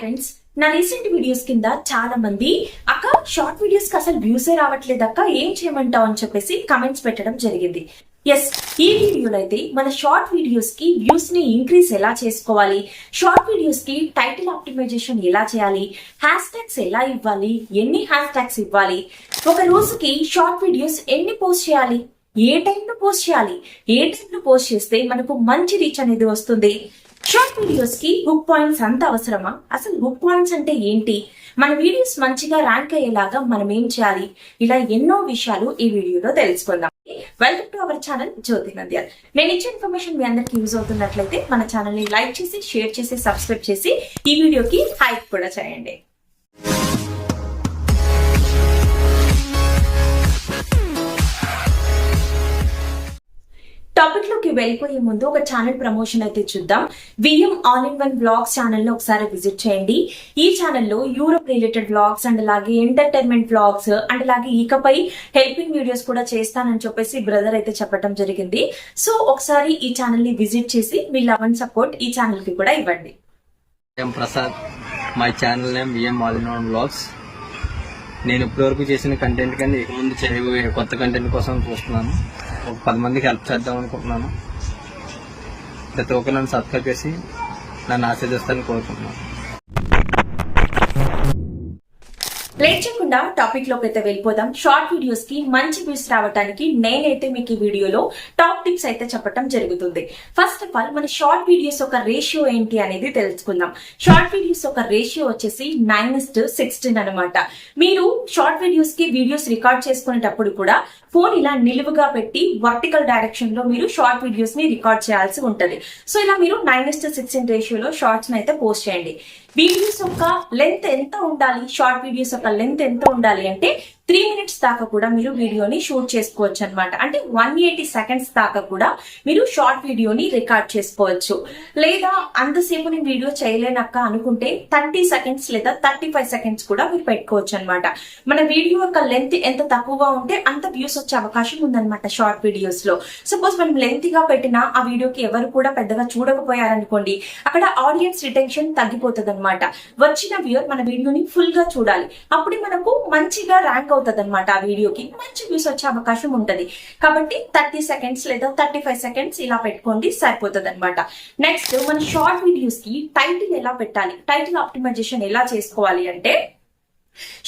Friends నా recent videos కింద చాలా మంది అక్క షార్ట్ వీడియోస్కి అసలు వ్యూసే రావట్లేదు అక్క ఏం చేయమంటావు? అని చెప్పేసి కమెంట్స్ పెట్టడం జరిగింది. ఎస్ ఈ వీడియోలో అయితే మన షార్ట్ వీడియోస్కి వ్యూస్ని ఇంక్రీజ్ ఎలా చేసుకోవాలి? షార్ట్ వీడియోస్కి టైటిల్ ఆప్టిమైజేషన్ ఎలా చేయాలి? హ్యాష్ ట్యాగ్స్ ఎలా ఇవ్వాలి? ఎన్ని హ్యాష్ ట్యాగ్స్ ఇవ్వాలి? ఒక రోజుకి షార్ట్ వీడియోస్ ఎన్ని పోస్ట్ చేయాలి? ఏ టైంలో పోస్ట్ చేయాలి? ఏ టైంలో పోస్ట్ చేస్తే మనకు మంచి రీచ్ అనేది వస్తుంది? షార్ట్ వీడియోస్కి హుక్ పాయింట్స్ అంత అవసరమా? అసలు హుక్ పాయింట్స్ అంటే ఏంటి? మన వీడియోస్ మంచిగా ర్యాంక్ అయ్యేలాగా మనం ఏం చేయాలి? ఇలా ఎన్నో విషయాలు ఈ వీడియోలో తెలుసుకుందాం. Welcome to our channel Jyoti Nandyal నేను ఇచ్చే ఇన్ఫర్మేషన్ మీ అందరికి యూజ్ అవుతున్నట్లయితే మన ఛానల్ని లైక్ చేసి షేర్ చేసి సబ్స్క్రైబ్ చేసి ఈ వీడియోకి హైక్ కూడా చేయండి. టాపిక్లోకి వెళ్ళిపోయే ముందు ఒక ఛానల్ ప్రమోషన్ అయితే చూద్దాం. VM all in one blogs ఛానల్లో ఒకసారి విజిట్ చేయండి. ఈ ఛానల్లో యూరోప్ రిలేటెడ్ బ్లాగ్స్ అండ్ అలాగే ఎంటర్టైన్మెంట్ బ్లాగ్స్ అండ్ అలాగే ఇకపై హెల్పింగ్ వీడియోస్ కూడా చేస్తానని చెప్పేసి బ్రదర్ అయితే చెప్పడం జరిగింది. సో ఒకసారి ఈ ఛానల్ని విజిట్ చేసి మీ లవ్ అండ్ సపోర్ట్ ఈ ఛానల్కి కూడా ఇవ్వండి. Prasad my channel name VM all in one blogs నేను ఇప్పటివరకు చేసిన కంటెంట్ కన్నా ఇక ముందు చేయబోయే కొత్త కంటెంట్ కోసం చూస్తున్నాను. ఒక పది మందికి హెల్ప్ చేద్దాం అనుకుంటున్నాను. ప్రతి ఒక్కరు నన్ను సబ్స్క్రైబ్ చేసి నన్ను ఆశీర్దిస్తాను కోరుకుంటున్నాను. లేట్ చేయకుండా టాపిక్లోకి అయితే వెళ్ళిపోదాం. షార్ట్ వీడియోస్కి మంచి వ్యూస్ రావడానికి నేనైతే మీకు ఈ వీడియోలో టాప్ టిప్స్ అయితే చెప్పడం జరుగుతుంది. ఫస్ట్ ఆఫ్ ఆల్ మన షార్ట్ వీడియోస్ ఒక రేషియో ఏంటి అనేది తెలుసుకుందాం. షార్ట్ వీడియోస్ ఒక రేషియో వచ్చేసి నైన్ టు సిక్స్టీన్ అనమాట మీరు షార్ట్ వీడియోస్కి వీడియోస్ రికార్డ్ చేసుకునేటప్పుడు కూడా ఫోన్ ఇలా నిలువుగా పెట్టి వర్టికల్ డైరెక్షన్లో మీరు షార్ట్ వీడియోస్ని రికార్డ్ చేయాల్సి ఉంటది. సో ఇలా మీరు నైన్ ఇస్ట్ సిక్స్టీన్ రేషియోలో షార్ట్స్ అయితే పోస్ట్ చేయండి. వీడియోస్ యొక్క లెంత్ ఎంత ఉండాలి? షార్ట్ వీడియోస్ యొక్క లెంత్ ఎంత ఉండాలి అంటే త్రీ మినిట్స్ దాకా కూడా మీరు వీడియోని షూట్ చేసుకోవచ్చు అనమాట అంటే వన్ ఎయిటీ సెకండ్స్ దాకా కూడా మీరు షార్ట్ వీడియోని రికార్డ్ చేసుకోవచ్చు. లేదా అంతసేపు నేను వీడియో చేయలేనక్క అనుకుంటే థర్టీ సెకండ్స్ లేదా థర్టీ ఫైవ్ సెకండ్స్ కూడా మీరు పెట్టుకోవచ్చు అనమాట మన వీడియో యొక్క లెంత్ ఎంత తక్కువగా ఉంటే అంత వ్యూస్ వచ్చే అవకాశం ఉందన్నమాట షార్ట్ వీడియోస్లో సపోజ్ మనం లెంత్గా పెట్టిన ఆ వీడియోకి ఎవరు కూడా పెద్దగా చూడకపోయారనుకోండి అక్కడ ఆడియన్స్ రిటెన్షన్ తగ్గిపోతుంది అనమాట వచ్చిన వ్యూర్ మన వీడియోని ఫుల్గా చూడాలి. అప్పుడు మనకు మంచిగా ర్యాంక్ అవుతుంది అనమాట ఆ వీడియోకి. మంచి వ్యూస్ వచ్చే అవకాశం ఉంటది. కాబట్టి థర్టీ సెకండ్స్ లేదా థర్టీ ఫైవ్ సెకండ్స్ ఇలా పెట్టుకోండి సరిపోతుంది అనమాట నెక్స్ట్ మన షార్ట్ వీడియోస్కి టైటిల్ ఎలా పెట్టాలి? టైటిల్ ఆప్టిమైజేషన్ ఎలా చేసుకోవాలి అంటే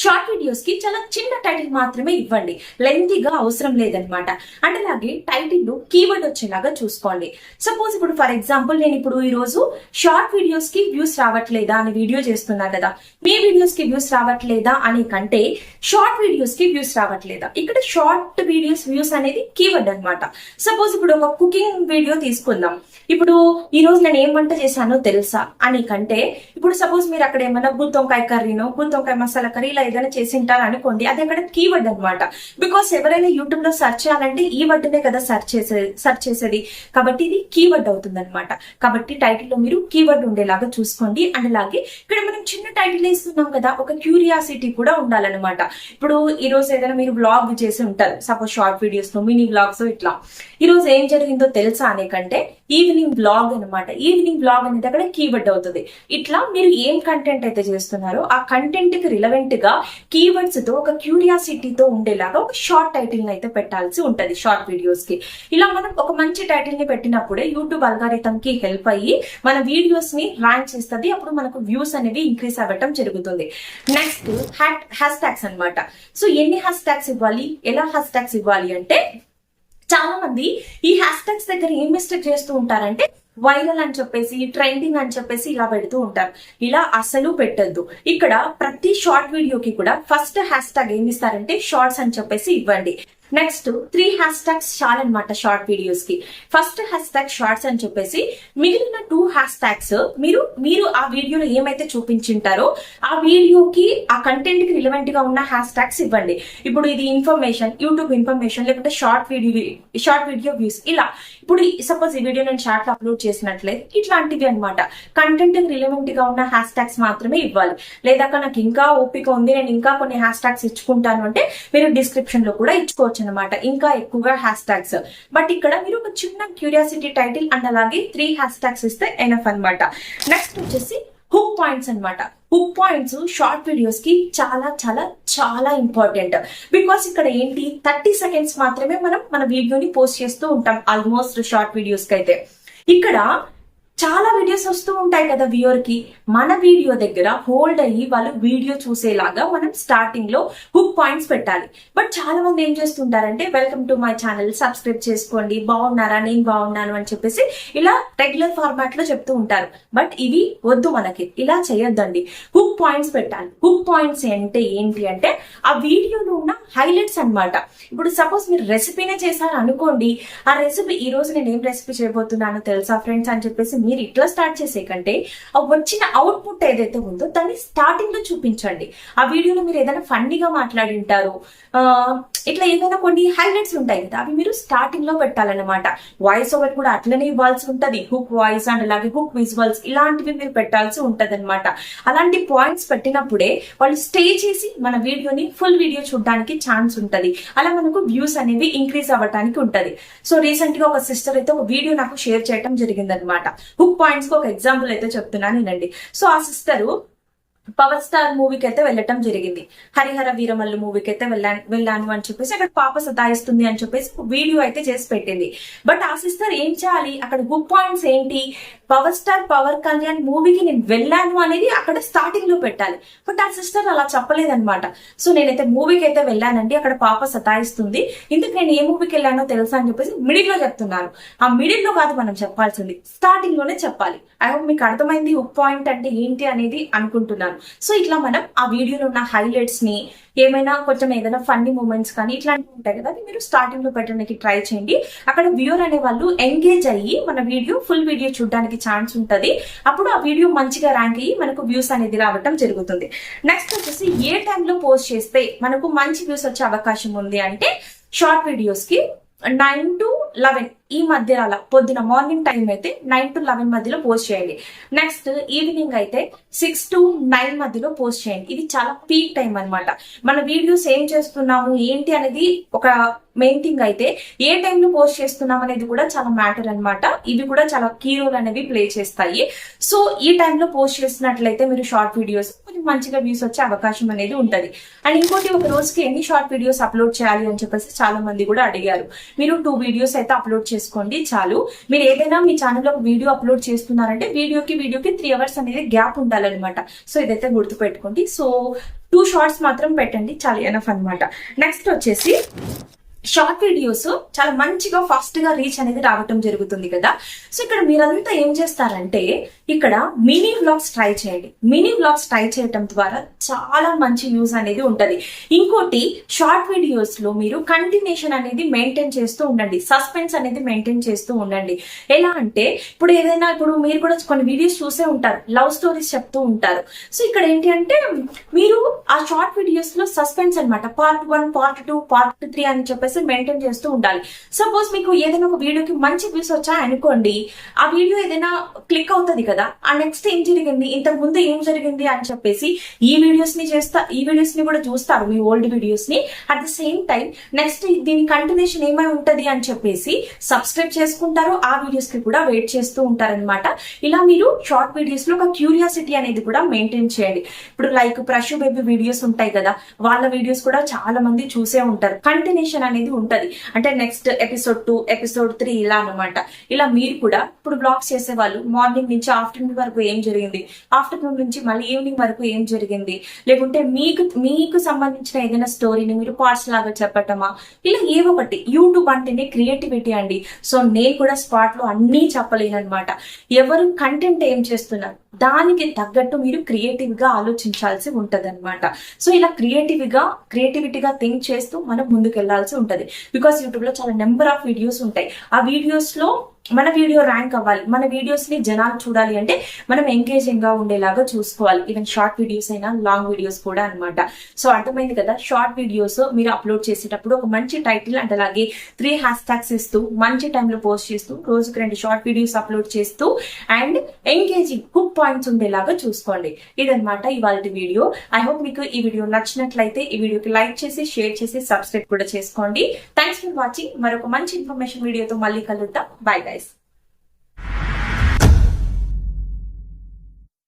షార్ట్ వీడియోస్కి చాలా చిన్న టైటిల్ మాత్రమే ఇవ్వండి. లెంతీగా అవసరం లేదనమాట అండ్ అలాగే టైటిల్లో కీవర్డ్ వచ్చేలాగా చూసుకోండి. సపోజ్ ఇప్పుడు ఫర్ ఎగ్జాంపుల్ నేను ఇప్పుడు ఈ రోజు షార్ట్ వీడియోస్కి వ్యూస్ రావట్లేదా అని వీడియో చేస్తున్నా కదా. మీ వీడియోస్కి వ్యూస్ రావట్లేదా అని కంటే షార్ట్ వీడియోస్కి వ్యూస్ రావట్లేదా. ఇక్కడ షార్ట్ వీడియోస్ వ్యూస్ అనేది కీవర్డ్ అన్నమాట. సపోజ్ ఇప్పుడు ఒక కుకింగ్ వీడియో తీసుకుందాం. ఇప్పుడు ఈ రోజు నేను ఏం వంట చేశానో తెలుసా? అని కంటే ఇప్పుడు సపోజ్ మీరు అక్కడ ఏమైనా గుత్తొంకాయ కర్రీనో గుత్తొంకాయ మసాలా కర్రీ ఇలా ఏదైనా చేసింటారు అనుకోండి అది అక్కడ కీవర్డ్ అనమాట బికాస్ ఎవరైనా యూట్యూబ్లో సెర్చ్ చేయాలంటే ఈ వర్డ్నే కదా సెర్చ్ చేసేది సెర్చ్ చేసేది. కాబట్టి ఇది కీవర్డ్ అవుతుంది అనమాట కాబట్టి టైటిల్లో మీరు కీవర్డ్ ఉండేలాగా చూసుకోండి. అండ్ అలాగే ఇక్కడ మనం చిన్న టైటిల్ వేస్తున్నాం కదా ఒక క్యూరియాసిటీ కూడా ఉండాలన్నమాట. ఇప్పుడు ఈ రోజు ఏదైనా మీరు బ్లాగ్ చేసి ఉంటారు. సపోజ్ షార్ట్ వీడియోస్లో మినీ బ్లాగ్స్ ఇట్లా. ఈ రోజు ఏం జరిగిందో తెలుసా అనే కంటే ఈవినింగ్ బ్లాగ్ అనమాట ఈవినింగ్ బ్లాగ్ అనేది అక్కడ కీవర్డ్ అవుతుంది. ఇట్లా మీరు ఏం కంటెంట్ అయితే చేస్తున్నారో ఆ కంటెంట్కి రిలవెంట్ గా కీవర్డ్స్తో ఒక క్యూరియాసిటీతో ఉండేలాగా ఒక షార్ట్ టైటిల్ అయితే పెట్టాల్సి ఉంటది షార్ట్ వీడియోస్కి. ఇలా మనం ఒక మంచి టైటిల్ని పెట్టినప్పుడే యూట్యూబ్ అల్గారిథం కి హెల్ప్ అయ్యి మన వీడియోస్ని ర్యాంక్ చేస్తుంది. అప్పుడు మనకు వ్యూస్ అనేవి ఇంక్రీస్ అవ్వటం జరుగుతుంది. నెక్స్ట్ హ్యాట్ హ్యాష్ ట్యాగ్స్ అనమాట సో ఎన్ని హ్యాష్ ట్యాగ్స్ ఇవ్వాలి? ఎలా హ్యాష్ ట్యాగ్స్ ఇవ్వాలి అంటే చాలా మంది ఈ హ్యాష్ ట్యాగ్స్ దగ్గర ఏం మిస్టేక్ చేస్తూ ఉంటారంటే వైరల్ అని చెప్పేసి ట్రెండింగ్ అని చెప్పేసి ఇలా పెడుతూ ఉంటారు. ఇలా అసలు పెట్టద్దు. ఇక్కడ ప్రతి షార్ట్ వీడియోకి కూడా ఫస్ట్ హ్యాష్ ట్యాగ్ ఏమి ఇస్తారంటే షార్ట్స్ అని చెప్పేసి ఇవ్వండి. నెక్స్ట్ త్రీ హ్యాష్ ట్యాగ్స్ చాలన్నమాట షార్ట్ వీడియోస్కి. ఫస్ట్ హ్యాష్ ట్యాగ్ షార్ట్స్ అని చెప్పేసి మిగిలిన టూ హ్యాష్ ట్యాగ్స్ మీరు మీరు ఆ వీడియోలో ఏమైతే చూపించింటారో ఆ వీడియోకి ఆ కంటెంట్కి రిలవెంట్గా ఉన్న హ్యాష్ ట్యాగ్స్ ఇవ్వండి. ఇప్పుడు ఇది ఇన్ఫర్మేషన్ యూట్యూబ్ ఇన్ఫర్మేషన్ లేకుంటే short video short video views ఇలా. ఇప్పుడు సపోజ్ ఈ వీడియో నేను షార్ట్ అప్లోడ్ చేసినట్లయితే ఇట్లాంటివి అనమాట కంటెంట్కి రిలవెంట్గా ఉన్న హ్యాష్ ట్యాగ్స్ మాత్రమే ఇవ్వాలి. లేదా నాకు ఇంకా ఓపిక ఉంది నేను ఇంకా కొన్ని హ్యాష్ ట్యాగ్స్ ఇచ్చుకుంటాను అంటే మీరు డిస్క్రిప్షన్లో కూడా ఇచ్చుకోవచ్చు. అనమాట ఇంకా ఎక్కువగా హ్యాష్ ట్యాగ్స్ బట్ ఇక్కడ మీరు ఒక చిన్న క్యూరియాసిటీ టైటిల్ అండ్ అలాగే త్రీ హ్యాష్ ట్యాగ్స్ ఇస్తే ఎనఫ్ అనమాట నెక్స్ట్ వచ్చేసి హుక్ పాయింట్స్ అన్నమాట. హుక్ పాయింట్స్ షార్ట్ వీడియోస్కి చాలా చాలా చాలా ఇంపార్టెంట్ బికాస్ ఇక్కడ ఏంటి? థర్టీ సెకండ్స్ మాత్రమే మనం మన వీడియోని పోస్ట్ చేస్తూ ఉంటాం. ఆల్మోస్ట్ షార్ట్ వీడియోస్కి అయితే ఇక్కడ చాలా వీడియోస్ వస్తూ ఉంటాయి కదా వ్యూయర్కి మన వీడియో దగ్గర హోల్డ్ అయ్యి వాళ్ళు వీడియో చూసేలాగా మనం స్టార్టింగ్లో హుక్ పాయింట్స్ పెట్టాలి. బట్ చాలా మంది ఏం చేస్తుంటారంటే welcome to my channel subscribe చేసుకోండి బాగున్నారా నేను బాగున్నాను అని చెప్పేసి ఇలా రెగ్యులర్ ఫార్మాట్లో చెప్తూ ఉంటారు. బట్ ఇవి వద్దు మనకి ఇలా చేయొద్దండి. హుక్ పాయింట్స్ పెట్టాలి. హుక్ పాయింట్స్ అంటే ఏంటి అంటే ఆ వీడియోలో ఉన్న హైలైట్స్ అన్నమాట. ఇప్పుడు సపోజ్ మీరు రెసిపీనే చేశారు అనుకోండి ఆ రెసిపీ ఈ రోజు నేను ఏం రెసిపీ చేయబోతున్నానో తెలుసా ఫ్రెండ్స్ అని చెప్పేసి మీరు ఇట్లా స్టార్ట్ చేసే కంటే ఆ వచ్చిన అవుట్పుట్ ఏదైతే ఉందో దాన్ని స్టార్టింగ్లో చూపించండి. ఆ వీడియోలో మీరు ఏదైనా ఫన్నీగా మాట్లాడి ఉంటారు ఇట్లా ఏదైనా కొన్ని హైలైట్స్ ఉంటాయి కదా అవి మీరు స్టార్టింగ్లో పెట్టాలన్నమాట. వాయిస్ ఓవర్ కూడా అట్లనే ఇవ్వాల్సి ఉంటది. హుక్ వాయిస్ అండ్ అలాగే హుక్ విజువల్స్ ఇలాంటివి మీరు పెట్టాల్సి ఉంటది అలాంటి పాయింట్స్ పెట్టినప్పుడే వాళ్ళు స్టే చేసి మన వీడియోని ఫుల్ వీడియో చూడడానికి ఛాన్స్ ఉంటది. అలా మనకు వ్యూస్ అనేవి ఇంక్రీజ్ అవ్వడానికి ఉంటది. సో రీసెంట్గా ఒక సిస్టర్ అయితే ఒక వీడియో నాకు షేర్ చేయడం జరిగిందనమాట బుక్ హుక్ పాయింట్స్కి ఒక ఎగ్జాంపుల్ అయితే చెప్తున్నాను వినండి సో ఆ సిస్టరు పవర్ స్టార్ మూవీకి అయితే వెళ్ళటం జరిగింది. హరిహర వీరమల్లు మూవీకి అయితే వెళ్ళాను వెళ్ళాను అని చెప్పేసి అక్కడ పాప సతాయిస్తుంది అని చెప్పేసి వీడియో అయితే చేసి పెట్టింది. బట్ ఆ సిస్టర్ ఏం చేయాలి? అక్కడ హుక్ పాయింట్స్ ఏంటి? పవర్ స్టార్ పవర్ కళ్యాణ్ మూవీకి నేను వెళ్ళాను అనేది అక్కడ స్టార్టింగ్లో పెట్టాలి. బట్ ఆ సిస్టర్ అలా చెప్పలేదన్నమాట. సో నేనైతే మూవీకి అయితే వెళ్ళానండి. అక్కడ పాప సతాయిస్తుంది. ఇందుకు నేను ఏ మూవీకి వెళ్ళానో తెలుసా అని చెప్పేసి మిడిల్లో చెప్తున్నాను. ఆ మిడిల్లో కాదు మనం చెప్పాల్సింది. స్టార్టింగ్లోనే చెప్పాలి. ఐ హోప్ మీకు అర్థమైంది. ఉప్ పాయింట్ అంటే ఏంటి అనేది అనుకుంటున్నాను. సో ఇట్లా మనం ఆ వీడియోలో ఉన్న హైలైట్స్ని ఏమైనా కొంచెం ఏదైనా ఫన్నీ మూమెంట్స్ కానీ ఇట్లాంటివి ఉంటాయి కదా అది మీరు స్టార్టింగ్లో పెట్టడానికి ట్రై చేయండి. అక్కడ వ్యూర్ అనే వాళ్ళు ఎంగేజ్ అయ్యి మన వీడియో ఫుల్ వీడియో చూడడానికి ఛాన్స్ ఉంటది. అప్పుడు ఆ వీడియో మంచిగా ర్యాంక్ అయ్యి మనకు వ్యూస్ అనేది రావటం జరుగుతుంది. నెక్స్ట్ వచ్చేసి ఏ టైంలో పోస్ట్ చేస్తే మనకు మంచి వ్యూస్ వచ్చే అవకాశం ఉంది అంటే షార్ట్ వీడియోస్కి నైన్ టు లెవెన్ ఈ మధ్య అలా పొద్దున మార్నింగ్ టైం అయితే నైన్ టు లెవెన్ మధ్యలో పోస్ట్ చేయండి. నెక్స్ట్ ఈవినింగ్ అయితే సిక్స్ టు నైన్ మధ్యలో పోస్ట్ చేయండి. ఇది చాలా పీక్ టైం అన్నమాట. మన వీడియోస్ ఏం చేస్తున్నాము ఏంటి అనేది ఒక మెయిన్ థింగ్ అయితే ఏ టైంలో పోస్ట్ చేస్తున్నాం అనేది కూడా చాలా మ్యాటర్ అన్నమాట. ఇవి కూడా చాలా కీ రోల్ అనేవి ప్లే చేస్తాయి. సో ఈ టైంలో పోస్ట్ చేసినట్లయితే మీరు షార్ట్ వీడియోస్ కొంచెం మంచిగా వ్యూస్ వచ్చే అవకాశం అనేది ఉంటుంది. అండ్ ఇంకోటి ఒక రోజుకి ఎన్ని షార్ట్ వీడియోస్ అప్లోడ్ చేయాలి అని చెప్పేసి చాలా మంది కూడా అడిగారు. మీరు టూ వీడియోస్ అయితే అప్లోడ్ చేసుకోండి చాలు. మీరు ఏదైనా మీ ఛానల్లో ఒక వీడియో అప్లోడ్ చేస్తున్నారంటే వీడియోకి వీడియోకి త్రీ అవర్స్ అనేది గ్యాప్ ఉండాలన్నమాట. సో ఇదైతే గుర్తుపెట్టుకోండి. సో టూ షార్ట్స్ మాత్రం పెట్టండి చాలా ఎనఫ్ అనమాట నెక్స్ట్ వచ్చేసి షార్ట్ వీడియోస్ చాలా మంచిగా ఫాస్ట్గా రీచ్ అనేది రావటం జరుగుతుంది కదా. సో ఇక్కడ మీరంతా ఏం చేస్తారంటే ఇక్కడ మినీ వ్లాగ్స్ ట్రై చేయండి. మినీ వ్లాగ్స్ ట్రై చేయటం ద్వారా చాలా మంచి యూస్ అనేది ఉంటది. ఇంకోటి షార్ట్ వీడియోస్లో మీరు కంటిన్యూషన్ అనేది మెయింటైన్ చేస్తూ ఉండండి. సస్పెన్స్ అనేది మెయింటైన్ చేస్తూ ఉండండి. ఎలా అంటే ఇప్పుడు ఏదైనా ఇప్పుడు మీరు కూడా కొన్ని వీడియోస్ చూసే ఉంటారు. లవ్ స్టోరీస్ చెప్తూ ఉంటారు. సో ఇక్కడ ఏంటి అంటే మీరు ఆ షార్ట్ వీడియోస్లో సస్పెన్స్ అన్నమాట. Part one part two part three అని చెప్పేసి మెయింటైన్ చేస్తూ ఉండాలి. సపోజ్ మీకు ఏదైనా ఒక వీడియోకి మంచి వ్యూస్ వచ్చాయి అనుకోండి ఆ వీడియో ఏదైనా క్లిక్ అవుతుంది కదా ఆ నెక్స్ట్ ఏం జరిగింది ఇంతకు ముందు ఏం జరిగింది అని చెప్పేసి ఈ వీడియోస్ని చేస్తా ఈ వీడియోస్ని కూడా చూస్తారు మీ ఓల్డ్ వీడియోస్ని. At the same time next దీని కంటిన్యూషన్ ఏమై ఉంటది అని చెప్పేసి సబ్స్క్రైబ్ చేసుకుంటారు ఆ వీడియోస్కి కూడా వెయిట్ చేస్తూ ఉంటారన్నమాట. ఇలా మీరు షార్ట్ వీడియోస్లో ఒక క్యూరియాసిటీ అనేది కూడా మెయింటైన్ చేయండి. ఇప్పుడు లైక్ ప్రషు బేబీ వీడియోస్ ఉంటాయి కదా వాళ్ళ వీడియోస్ కూడా చాలా మంది చూసే ఉంటారు. కంటిన్యూషన్ అనేది ఉంటది. అంటే next episode two episode three ఇలా అనమాట ఇలా మీరు కూడా ఇప్పుడు బ్లాగ్స్ చేసేవాళ్ళు మార్నింగ్ నుంచి ఆఫ్టర్నూన్ వరకు ఏం జరిగింది? ఆఫ్టర్నూన్ నుంచి మళ్ళీ ఈవినింగ్ వరకు ఏం జరిగింది? లేకుంటే మీకు మీకు సంబంధించిన ఏదైనా స్టోరీని మీరు పార్ట్స్ లాగా చెప్పటమా? ఇలా ఏవో ఒకటి యూట్యూబ్ అంటేనే క్రియేటివిటీ అండి. సో నేను కూడా స్పాట్లో అన్నీ అనమాట ఎవరు కంటెంట్ ఏం చేస్తున్నారు? దానికి తగ్గట్టు మీరు క్రియేటివ్గా ఆలోచించాల్సి ఉంటది సో ఇలా క్రియేటివ్గా క్రియేటివిటీగా థింక్ చేస్తూ మనం ముందుకు వెళ్ళాల్సి ఉంటుంది. బికాస్ యూట్యూబ్లో చాలా నెంబర్ ఆఫ్ వీడియోస్ ఉంటాయి. ఆ వీడియోస్లో మన వీడియో ర్యాంక్ అవ్వాలి. మన వీడియోస్ని జనాలు చూడాలి అంటే మనం ఎంగేజింగ్గా ఉండేలాగా చూసుకోవాలి. ఈవెన్ షార్ట్ వీడియోస్ అయినా లాంగ్ వీడియోస్ కూడా అనమాట సో అర్థమైంది కదా? షార్ట్ వీడియోస్ మీరు అప్లోడ్ చేసేటప్పుడు ఒక మంచి టైటిల్ అండ్ అలాగే త్రీ హ్యాష్ ట్యాగ్స్ ఇస్తూ మంచి టైంలో పోస్ట్ చేస్తూ రోజుకి రెండు షార్ట్ వీడియోస్ అప్లోడ్ చేస్తూ అండ్ ఎంగేజింగ్ గుడ్ పాయింట్స్ ఉండేలాగా చూసుకోండి. ఇదనమాట ఇవాళ వీడియో ఐ హోప్ మీకు ఈ వీడియో నచ్చినట్లయితే ఈ వీడియోకి లైక్ చేసి షేర్ చేసి సబ్స్క్రైబ్ కూడా చేసుకోండి. థ్యాంక్స్ ఫర్ వాచింగ్ మరొక మంచి ఇన్ఫర్మేషన్ వీడియోతో మళ్ళీ కలుద్దాం. Bye guys.